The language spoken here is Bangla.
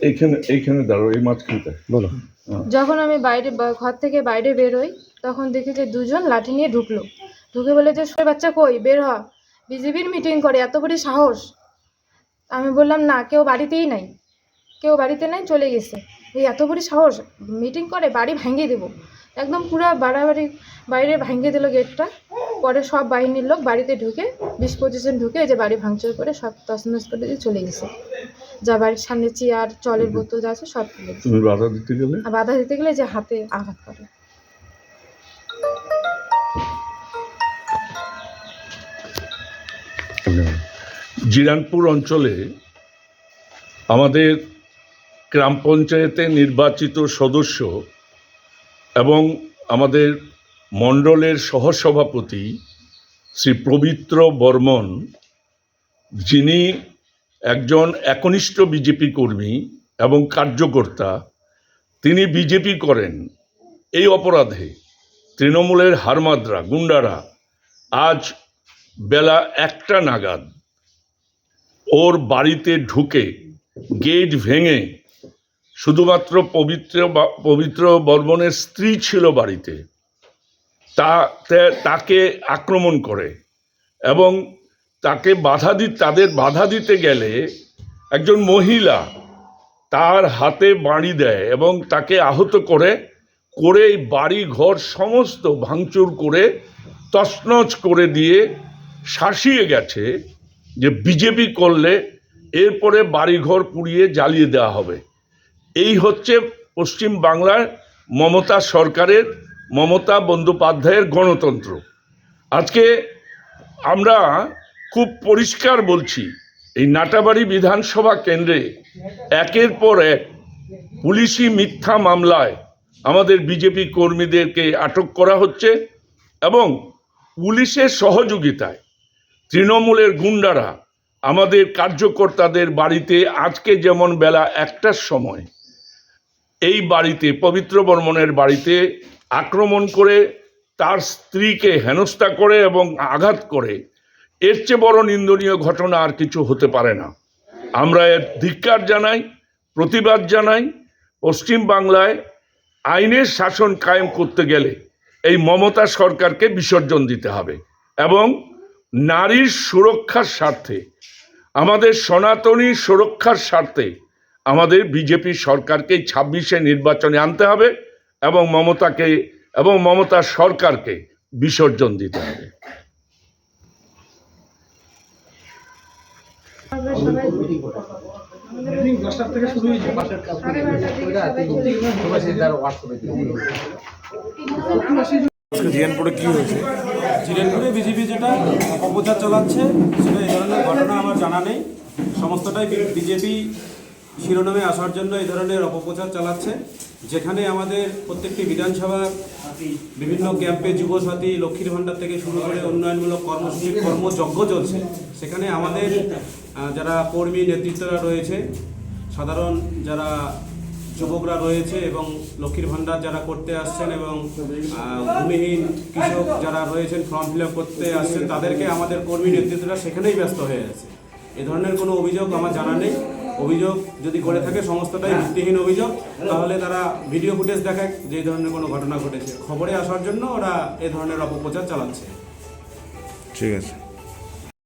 এখা- এখানে দাঁড়ো এই মাঝখানটা। বলো। যখন আমি বাইরে ঘর থেকে বাইরে বের হই তখন দেখি যে দুজন লাঠি নিয়ে ঢুকলো। ঢুকে বলে যে সে বাচ্চা কই? বের হ। বিজেপির মিটিং করে এত বড় সাহস। আমি বললাম না কেউ বাড়িতেই নাই। কেউ বাড়িতে নাই চলে গেছে। এই এত বড় সাহস মিটিং করে বাড়ি ভাঙিয়ে দেবো। একদম পুরো বাড়াবাড়ি বাইরে ভাঙিয়ে দিল গেটটা। পরে সব বাহিনীর লোক বাড়িতে ঢুকে বিশ পঁচিশ জন ঢুকে এই যে বাড়ি ভাঙচুর করে সব তছনছ করে দিয়ে চলে গেছে। যা বাড়ির সামনে চেয়ার জলের বোতল যা আছে সব ফেলে। তুমি বাধা দিতে গেলে? আর বাধা দিতে গেলে যে হাতে আঘাত করে। জিরানপুর অঞ্চলে আমাদের গ্রাম পঞ্চায়েতে নির্বাচিত সদস্য এবং আমাদের মণ্ডলের সহসভাপতি শ্রী পবিত্র বর্মন যিনি একজন একনিষ্ঠ বিজেপি কর্মী এবং কার্যকর্তা, তিনি বিজেপি করেন। এই অপরাধে তৃণমূলের হারমাদরা, গুন্ডারা আজ বেলা একটা নাগাদ ওর বাড়িতে ঢুকে গেট ভেঙে শুধুমাত্র পবিত্র পবিত্র বর্মনের স্ত্রী ছিল বাড়িতে তা, তাকে আক্রমণ করে এবং তাকে বাধা দি, তাদের বাধা দিতে গেলে একজন মহিলা তার হাতে বাড়ি দেয় এবং তাকে আহত করে করে বাড়ি ঘর সমস্ত ভাঙচুর করে তছনছ করে দিয়ে শাসিয়ে গেছে যে বিজেপি করলে এরপরে বাড়িঘর পুড়িয়ে জ্বালিয়ে দেওয়া হবে। এই হচ্ছে পশ্চিম বাংলার মমতা সরকারের, মমতা বন্দ্যোপাধ্যায়ের গণতন্ত্র। আজকে আমরা খুব পরিষ্কার বলছি, এই নাটাবাড়ি বিধানসভা কেন্দ্রে একের পর এক পুলিশি মিথ্যা মামলায় আমাদের বিজেপি কর্মীদেরকে আটক করা হচ্ছে এবং পুলিশের সহযোগিতায় তৃণমূলের গুন্ডারা আমাদের কার্যকর্তাদের বাড়িতে আজকে যেমন বেলা একটার সময় এই বাড়িতে, পবিত্র বর্মনের বাড়িতে আক্রমণ করে তার স্ত্রীকে হেনস্থা করে এবং আঘাত করে এর চেয়ে বড় নিন্দনীয় ঘটনা আর কিছু হতে পারে না। আমরা এর ধিক্কার জানাই, প্রতিবাদ জানাই, পশ্চিম বাংলায় আইনের শাসন কায়েম করতে গেলে এই মমতা সরকারকে বিসর্জন দিতে হবে এবং নারীর সুরক্ষার স্বার্থে, আমাদের সনাতনী সুরক্ষার স্বার্থে আমাদের বিজেপি সরকারকে ছাব্বিশে নির্বাচনে আনতে হবে এবং মমতাকে এবং মমতা সরকারকে বিসর্জন দিতে হবে। জিয়ানপুরে কি হয়েছে? জিরেনপুরে বিজেপি যেটা অপপ্রচার চালাচ্ছে, সেটা এই ধরনের ঘটনা আমার জানা নেই। সমস্তটাই বিজেপি শিরোনামে আসার জন্য এই ধরনের অপপ্রচার চালাচ্ছে। যেখানে আমাদের প্রত্যেকটি বিধানসভার বিভিন্ন ক্যাম্পে যুবসাথী, লক্ষ্মীর ভাণ্ডার থেকে শুরু করে উন্নয়নমূলক কর্মসূচি, কর্মযজ্ঞ চলছে। সেখানে আমাদের যারা কর্মী নেতৃত্বরা রয়েছে, সাধারণ যারা যুবকরা রয়েছে এবং লক্ষ্মীর ভাণ্ডার যারা করতে আসছেন এবং ভূমিহীন কৃষক যারা রয়েছেন ফর্ম ফিল করতে আসছেন, তাদেরকে আমাদের কর্মী নেতৃত্বরা সেখানেই ব্যস্ত হয়ে আছে। এ ধরনের কোনো অভিযোগ আমার জানা নেই। অভিযোগ যদি করে থাকে সমস্তটাই ভিত্তিহীন অভিযোগ তাহলে তারা ভিডিও ফুটেজ দেখায় যে ধরনের কোনো ঘটনা ঘটেছে। খবরে আসার জন্য ওরা এ ধরনের অপপ্রচার চালাচ্ছে। ঠিক আছে।